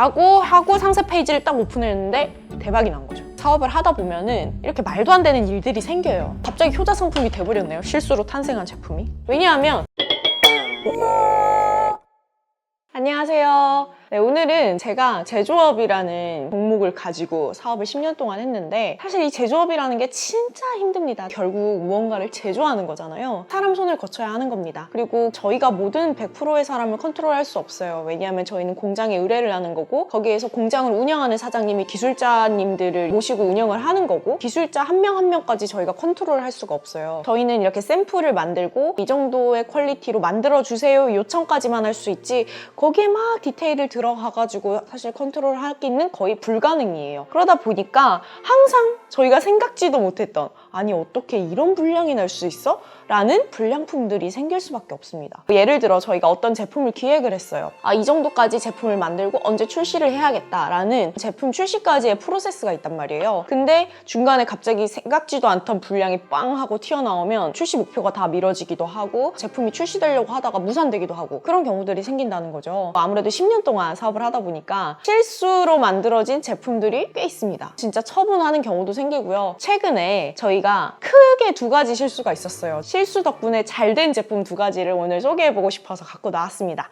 라고 하고 상세 페이지를 딱 오픈했는데 대박이 난 거죠. 사업을 하다 보면은 이렇게 말도 안 되는 일들이 생겨요. 갑자기 효자 상품이 돼버렸네요. 실수로 탄생한 제품이. 왜냐하면 안녕하세요. 네, 오늘은 제가 제조업이라는 종목을 가지고 사업을 10년 동안 했는데 사실 이 제조업이라는 게 진짜 힘듭니다. 결국 무언가를 제조하는 거잖아요. 사람 손을 거쳐야 하는 겁니다. 그리고 저희가 모든 100%의 사람을 컨트롤할 수 없어요. 왜냐하면 저희는 공장에 의뢰를 하는 거고 거기에서 공장을 운영하는 사장님이 기술자님들을 모시고 운영을 하는 거고 기술자 한 명한 명까지 저희가 컨트롤할 수가 없어요. 저희는 이렇게 샘플을 만들고 이 정도의 퀄리티로 만들어 주세요 요청까지만 할 수 있지 거기에 막 디테일을 들 어가가지고 사실 컨트롤 하기는 거의 불가능이에요. 그러다 보니까 항상 저희가 생각지도 못했던 아니 어떻게 이런 분량이 날 수 있어? 라는 불량품들이 생길 수밖에 없습니다. 예를 들어 저희가 어떤 제품을 기획을 했어요. 아, 이 정도까지 제품을 만들고 언제 출시를 해야겠다라는 제품 출시까지의 프로세스가 있단 말이에요. 근데 중간에 갑자기 생각지도 않던 분량이 빵 하고 튀어나오면 출시 목표가 다 미뤄지기도 하고 제품이 출시되려고 하다가 무산되기도 하고 그런 경우들이 생긴다는 거죠. 아무래도 10년 동안 사업을 하다 보니까 실수로 만들어진 제품들이 꽤 있습니다. 진짜 처분하는 경우도 생기고요. 최근에 저희 가 크게 두 가지 실수가 있었어요. 실수 덕분에 잘 된 제품 두 가지를 오늘 소개해보고 싶어서 갖고 나왔습니다.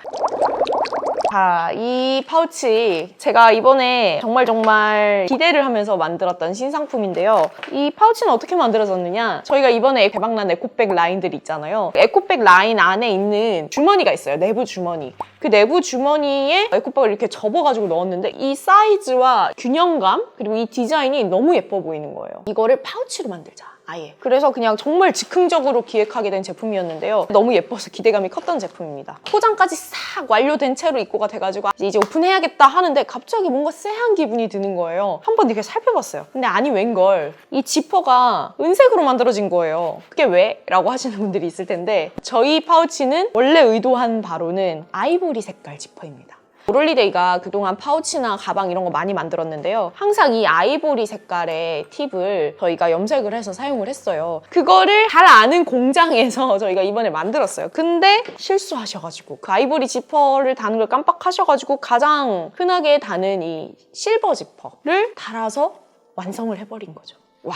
자, 이 파우치 제가 이번에 정말 정말 기대를 하면서 만들었던 신상품인데요. 이 파우치는 어떻게 만들어졌느냐? 저희가 이번에 대박난 에코백 라인들이 있잖아요. 에코백 라인 안에 있는 주머니가 있어요. 내부 주머니. 그 내부 주머니에 에코백을 이렇게 접어가지고 넣었는데 이 사이즈와 균형감 그리고 이 디자인이 너무 예뻐 보이는 거예요. 이거를 파우치로 만들자. 아예. 그래서 그냥 정말 즉흥적으로 기획하게 된 제품이었는데요. 너무 예뻐서 기대감이 컸던 제품입니다. 포장까지 싹 완료된 채로 입고가 돼가지고 이제 오픈해야겠다 하는데 갑자기 뭔가 쎄한 기분이 드는 거예요. 한번 이렇게 살펴봤어요. 근데 아니 웬걸. 이 지퍼가 은색으로 만들어진 거예요. 그게 왜? 라고 하시는 분들이 있을 텐데 저희 파우치는 원래 의도한 바로는 아이보리 색깔 지퍼입니다. 오롤리데이가 그동안 파우치나 가방 이런 거 많이 만들었는데요. 항상 이 아이보리 색깔의 팁을 저희가 염색을 해서 사용을 했어요. 그거를 잘 아는 공장에서 저희가 이번에 만들었어요. 근데 실수하셔가지고 그 아이보리 지퍼를 다는 걸 깜빡하셔가지고 가장 흔하게 다는 이 실버 지퍼를 달아서 완성을 해버린 거죠. 와.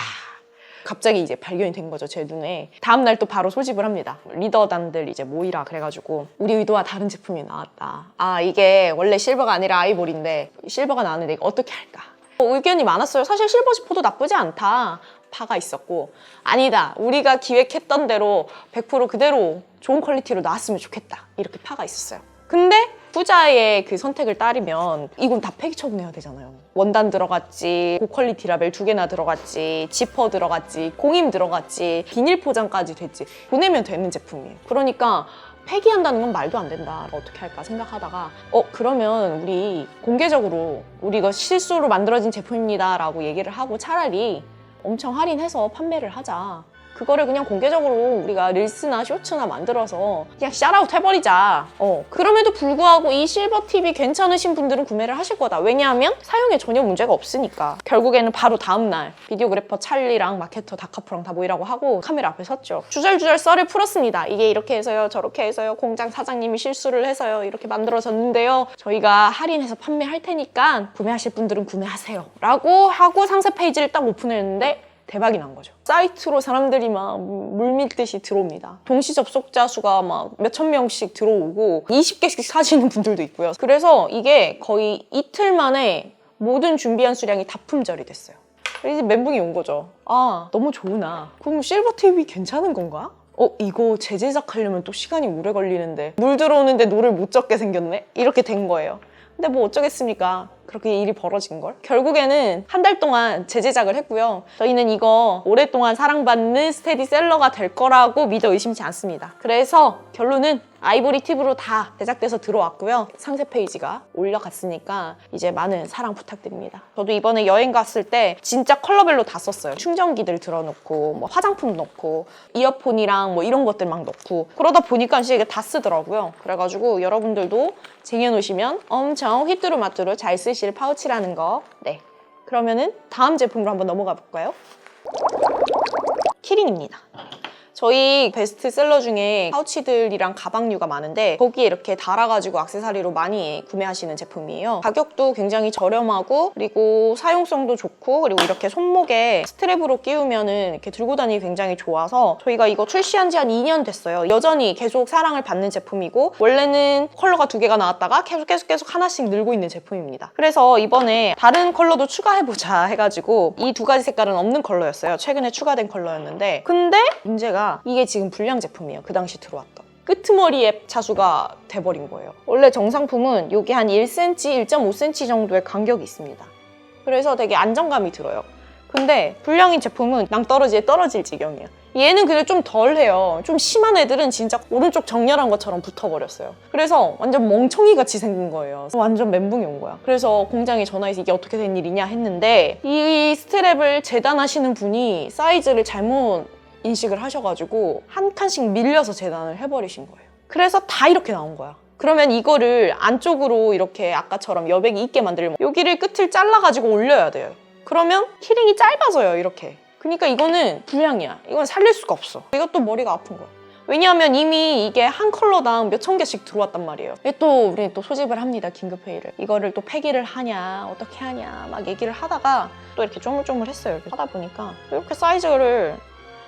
갑자기 이제 발견이 된 거죠 제 눈에. 다음날 또 바로 소집을 합니다. 리더단들 이제 모이라 그래가지고 우리 의도와 다른 제품이 나왔다. 아 이게 원래 실버가 아니라 아이보리인데 실버가 나왔는데 이거 어떻게 할까? 어, 의견이 많았어요. 사실 실버 지퍼도 나쁘지 않다. 파가 있었고. 아니다. 우리가 기획했던 대로 100% 그대로 좋은 퀄리티로 나왔으면 좋겠다. 이렇게 파가 있었어요. 근데 후자의 그 선택을 따르면 이건 다 폐기 처분해야 되잖아요. 원단 들어갔지, 고퀄리티 라벨 두 개나 들어갔지, 지퍼 들어갔지, 공임 들어갔지, 비닐 포장까지 됐지. 보내면 되는 제품이에요. 그러니까 폐기한다는 건 말도 안 된다. 어떻게 할까 생각하다가 어 그러면 우리 공개적으로 우리 이거 실수로 만들어진 제품입니다 라고 얘기를 하고 차라리 엄청 할인해서 판매를 하자. 그거를 그냥 공개적으로 우리가 릴스나 쇼츠나 만들어서 그냥 샤라웃 해버리자. 어. 그럼에도 불구하고 이 실버 팁이 괜찮으신 분들은 구매를 하실 거다. 왜냐하면 사용에 전혀 문제가 없으니까. 결국에는 바로 다음날 비디오그래퍼 찰리랑 마케터 다카프랑 다 모이라고 하고 카메라 앞에 섰죠. 주절주절 썰을 풀었습니다. 이게 이렇게 해서요, 저렇게 해서요, 공장 사장님이 실수를 해서요, 이렇게 만들어졌는데요. 저희가 할인해서 판매할 테니까 구매하실 분들은 구매하세요. 라고 하고 상세 페이지를 딱 오픈했는데 대박이 난 거죠. 사이트로 사람들이 막 물밀듯이 들어옵니다. 동시 접속자 수가 막 몇천 명씩 들어오고 20개씩 사시는 분들도 있고요. 그래서 이게 거의 이틀 만에 모든 준비한 수량이 다 품절이 됐어요. 이제 멘붕이 온 거죠. 아, 너무 좋으나. 그럼 실버 팁이 괜찮은 건가? 어, 이거 재제작하려면 또 시간이 오래 걸리는데 물 들어오는데 노를 못 적게 생겼네? 이렇게 된 거예요. 근데 뭐 어쩌겠습니까? 그렇게 일이 벌어진 걸. 결국에는 한 달 동안 재제작을 했고요. 저희는 이거 오랫동안 사랑받는 스테디셀러가 될 거라고 믿어 의심치 않습니다. 그래서 결론은 아이보리 팁으로 다 제작돼서 들어왔고요. 상세 페이지가 올려갔으니까 이제 많은 사랑 부탁드립니다. 저도 이번에 여행 갔을 때 진짜 컬러별로 다 썼어요. 충전기들 들어놓고 뭐 화장품 넣고 이어폰이랑 뭐 이런 것들 막 넣고 그러다 보니까 이게 다 쓰더라고요. 그래가지고 여러분들도 쟁여놓으시면 엄청 휘뚜루마뚜루 잘 쓰실 파우치라는 거. 네. 그러면은 다음 제품으로 한번 넘어가 볼까요? 키링입니다. 저희 베스트셀러 중에 파우치들이랑 가방류가 많은데 거기에 이렇게 달아가지고 액세서리로 많이 구매하시는 제품이에요. 가격도 굉장히 저렴하고 그리고 사용성도 좋고 그리고 이렇게 손목에 스트랩으로 끼우면은 이렇게 들고 다니기 굉장히 좋아서 저희가 이거 출시한 지 한 2년 됐어요. 여전히 계속 사랑을 받는 제품이고 원래는 컬러가 두 개가 나왔다가 계속 계속 계속 하나씩 늘고 있는 제품입니다. 그래서 이번에 다른 컬러도 추가해보자 해가지고 이 두 가지 색깔은 없는 컬러였어요. 최근에 추가된 컬러였는데 근데 문제가 이게 지금 불량 제품이에요. 그 당시 들어왔던. 끄트머리에 차수가 돼버린 거예요. 원래 정상품은 이게 한 1cm, 1.5cm 정도의 간격이 있습니다. 그래서 되게 안정감이 들어요. 근데 불량인 제품은 낭떠러지에 떨어질 지경이에요. 얘는 근데 좀 덜해요. 좀 심한 애들은 진짜 오른쪽 정렬한 것처럼 붙어버렸어요. 그래서 완전 멍청이 같이 생긴 거예요. 완전 멘붕이 온 거야. 그래서 공장에 전화해서 이게 어떻게 된 일이냐 했는데 이 스트랩을 재단하시는 분이 사이즈를 잘못 인식을 하셔가지고 한 칸씩 밀려서 재단을 해버리신 거예요. 그래서 다 이렇게 나온 거야. 그러면 이거를 안쪽으로 이렇게 아까처럼 여백이 있게 만들려면 여기를 끝을 잘라가지고 올려야 돼요. 그러면 키링이 짧아져요, 이렇게. 그러니까 이거는 불량이야. 이건 살릴 수가 없어. 이것도 머리가 아픈 거야. 왜냐하면 이미 이게 한 컬러당 몇 천 개씩 들어왔단 말이에요. 또 우리 또 소집을 합니다, 긴급 회의를. 이거를 또 폐기를 하냐, 어떻게 하냐, 막 얘기를 하다가 또 이렇게 쪼물쪼물했어요. 이렇게 하다 보니까 이렇게 사이즈를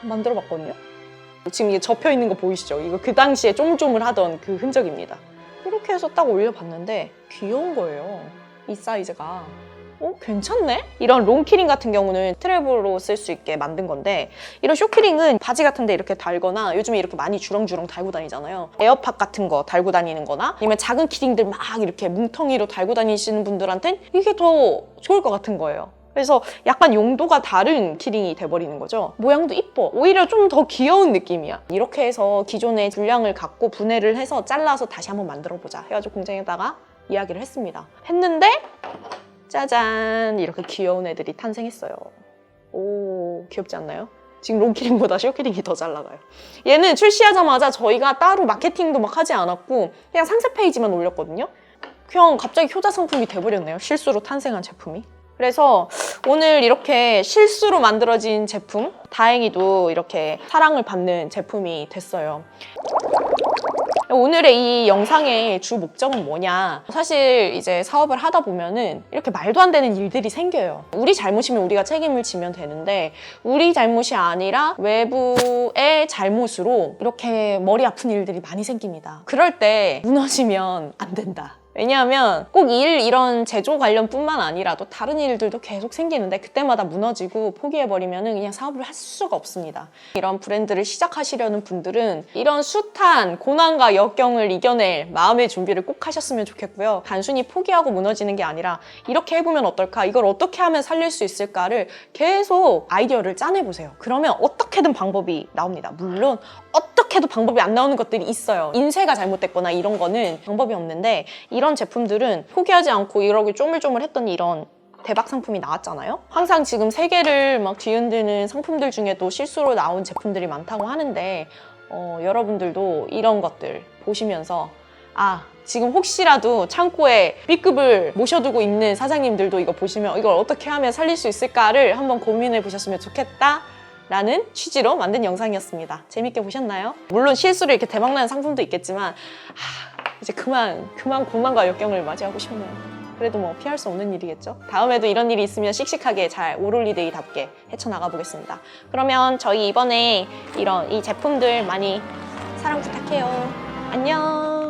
만들어 봤거든요. 지금 이게 접혀 있는 거 보이시죠? 이거 그 당시에 쪼물쪼물하던 그 흔적입니다. 이렇게 해서 딱 올려봤는데 귀여운 거예요. 이 사이즈가. 어, 괜찮네? 이런 롱키링 같은 경우는 트랩으로 쓸 수 있게 만든 건데 이런 쇼키링은 바지 같은 데 이렇게 달거나 요즘에 이렇게 많이 주렁주렁 달고 다니잖아요. 에어팟 같은 거 달고 다니는 거나 아니면 작은 키링들 막 이렇게 뭉텅이로 달고 다니시는 분들한텐 이게 더 좋을 것 같은 거예요. 그래서 약간 용도가 다른 키링이 돼버리는 거죠. 모양도 이뻐. 오히려 좀 더 귀여운 느낌이야. 이렇게 해서 기존의 분량을 갖고 분해를 해서 잘라서 다시 한번 만들어보자 해가지고 공장에다가 이야기를 했습니다. 했는데 짜잔 이렇게 귀여운 애들이 탄생했어요. 오 귀엽지 않나요? 지금 롱키링보다 쇼키링이 더 잘 나가요. 얘는 출시하자마자 저희가 따로 마케팅도 막 하지 않았고 그냥 상세 페이지만 올렸거든요. 그냥 갑자기 효자 상품이 돼버렸네요. 실수로 탄생한 제품이. 그래서 오늘 이렇게 실수로 만들어진 제품 다행히도 이렇게 사랑을 받는 제품이 됐어요. 오늘의 이 영상의 주 목적은 뭐냐? 사실 이제 사업을 하다 보면은 이렇게 말도 안 되는 일들이 생겨요. 우리 잘못이면 우리가 책임을 지면 되는데 우리 잘못이 아니라 외부의 잘못으로 이렇게 머리 아픈 일들이 많이 생깁니다. 그럴 때 무너지면 안 된다. 왜냐하면 꼭 일 이런 제조 관련뿐만 아니라도 다른 일들도 계속 생기는데 그때마다 무너지고 포기해버리면 그냥 사업을 할 수가 없습니다. 이런 브랜드를 시작하시려는 분들은 이런 숱한 고난과 역경을 이겨낼 마음의 준비를 꼭 하셨으면 좋겠고요. 단순히 포기하고 무너지는 게 아니라 이렇게 해보면 어떨까? 이걸 어떻게 하면 살릴 수 있을까를 계속 아이디어를 짜내보세요. 그러면 어떻게든 방법이 나옵니다. 물론 어떻게 해도 방법이 안 나오는 것들이 있어요. 인쇄가 잘못됐거나 이런 거는 방법이 없는데 이런 제품들은 포기하지 않고 이렇게 쪼물쪼물했던 이런 대박 상품이 나왔잖아요. 항상 지금 세계를 막 뒤흔드는 상품들 중에도 실수로 나온 제품들이 많다고 하는데 어, 여러분들도 이런 것들 보시면서 아 지금 혹시라도 창고에 B급을 모셔두고 있는 사장님들도 이거 보시면 이걸 어떻게 하면 살릴 수 있을까를 한번 고민해 보셨으면 좋겠다. 라는 취지로 만든 영상이었습니다. 재밌게 보셨나요? 물론 실수로 이렇게 대박나는 상품도 있겠지만 하, 이제 그만 그만 고난과 역경을 맞이하고 싶네요. 그래도 뭐 피할 수 없는 일이겠죠. 다음에도 이런 일이 있으면 씩씩하게 잘 오롤리데이답게 헤쳐나가 보겠습니다. 그러면 저희 이번에 이런 이 제품들 많이 사랑 부탁해요. 안녕.